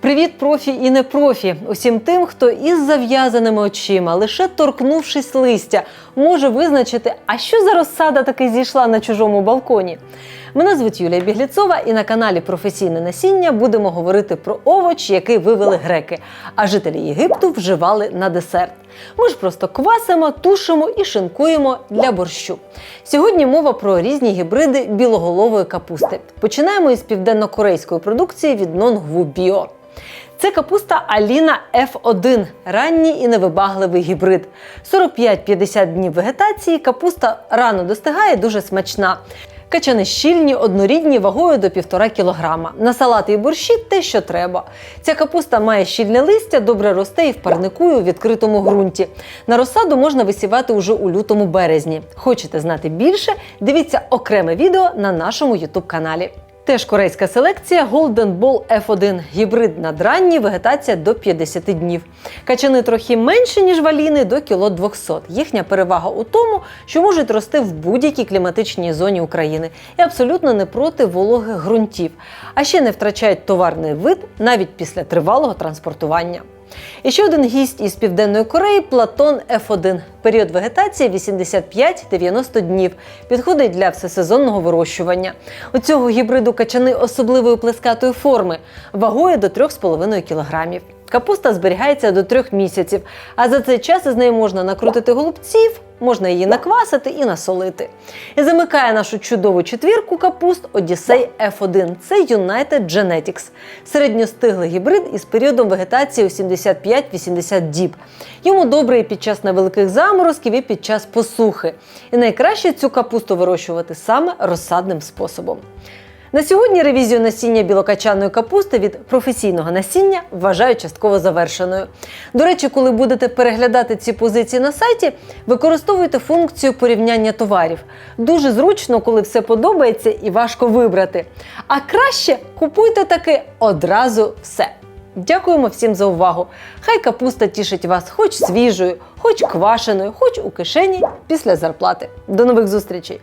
Привіт, профі і не профі. Усім тим, хто із зав'язаними очима, лише торкнувшись листя, може визначити, а що за розсада таки зійшла на чужому балконі. Мене звуть Юлія Бігліцова, і на каналі Професійне насіння будемо говорити про овоч, який вивели греки, а жителі Єгипту вживали на десерт. Ми ж просто квасимо, тушимо і шинкуємо для борщу. Сьогодні мова про різні гібриди білоголової капусти. Починаємо із південно-корейської продукції від Нонгву Біо. Це капуста Аліна F1, ранній і невибагливий гібрид. 45-50 днів вегетації, капуста рано достигає, дуже смачна. Качани щільні, однорідні, вагою до 1,5 кг. На салати і борщі те, що треба. Ця капуста має щільне листя, добре росте і в парнику і у відкритому ґрунті. На розсаду можна висівати уже у лютому березні. Хочете знати більше? Дивіться окреме відео на нашому youtube каналі. Теж корейська селекція Golden Ball F1. Гібрид надранній, вегетація до 50 днів. Качани трохи менші, ніж валіни, до кіло 200. Їхня перевага у тому, що можуть рости в будь-якій кліматичній зоні України і абсолютно не проти вологих ґрунтів, а ще не втрачають товарний вид навіть після тривалого транспортування. І ще один гість із Південної Кореї Платон F1. Період вегетації 85-90 днів. Підходить для всесезонного вирощування. У цього гібриду качани особливої плескатої форми, вагою до 3,5 кг. Капуста зберігається до трьох місяців, а за цей час із нею можна накрутити голубців, можна її наквасити і насолити. І замикає нашу чудову четвірку капуст Одіссей F1. Це United Genetics. Середньостиглий гібрид із періодом вегетації у 75-80 діб. Йому добре і під час невеликих заморозків, і під час посухи. І найкраще цю капусту вирощувати саме розсадним способом. На сьогодні ревізію насіння білокачаної капусти від професійного насіння вважаю частково завершеною. До речі, коли будете переглядати ці позиції на сайті, використовуйте функцію порівняння товарів. Дуже зручно, коли все подобається і важко вибрати. А краще купуйте таки одразу все. Дякуємо всім за увагу. Хай капуста тішить вас хоч свіжою, хоч квашеною, хоч у кишені після зарплати. До нових зустрічей!